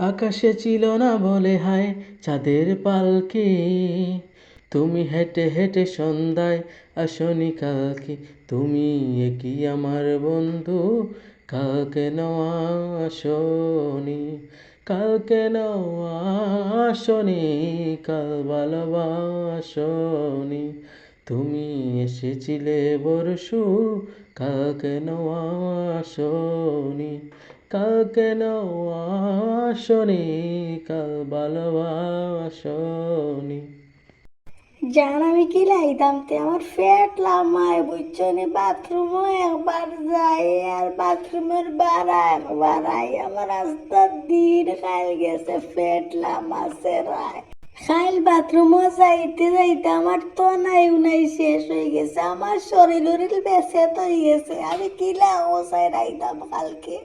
আকাশে ছিল না বলে হায় চাঁদের পালকি। তুমি হেঁটে হেঁটে সন্ধ্যায় আসনি কালকে। তুমি একই আমার বন্ধু? কালকে নেওয়া কালকে নেওয়া কাল ভালোবাসনি তুমি এসেছিলে কালকে নেওয়া আসনি নেওয়া আসনি কাল ভালোবাসনি। জান আমি কি লাইতাম, তে আমার ফ্যাট লামায় বুঝছ নি বাথরুমও একবার যাই, আর বাথরুমের বাড়া একবার আই আমার রাস্তার দিন খাইল গেছে, ফ্যাট লামাছে রায় খাইল বাথরুমও যাইতে যাইতে আমার তো নাই উনাই শেষ হয়ে গেছে। আমার শরীর উরিল বেসে তো গেছে। আমি কি লাগো চাই রাইতাম কালকে।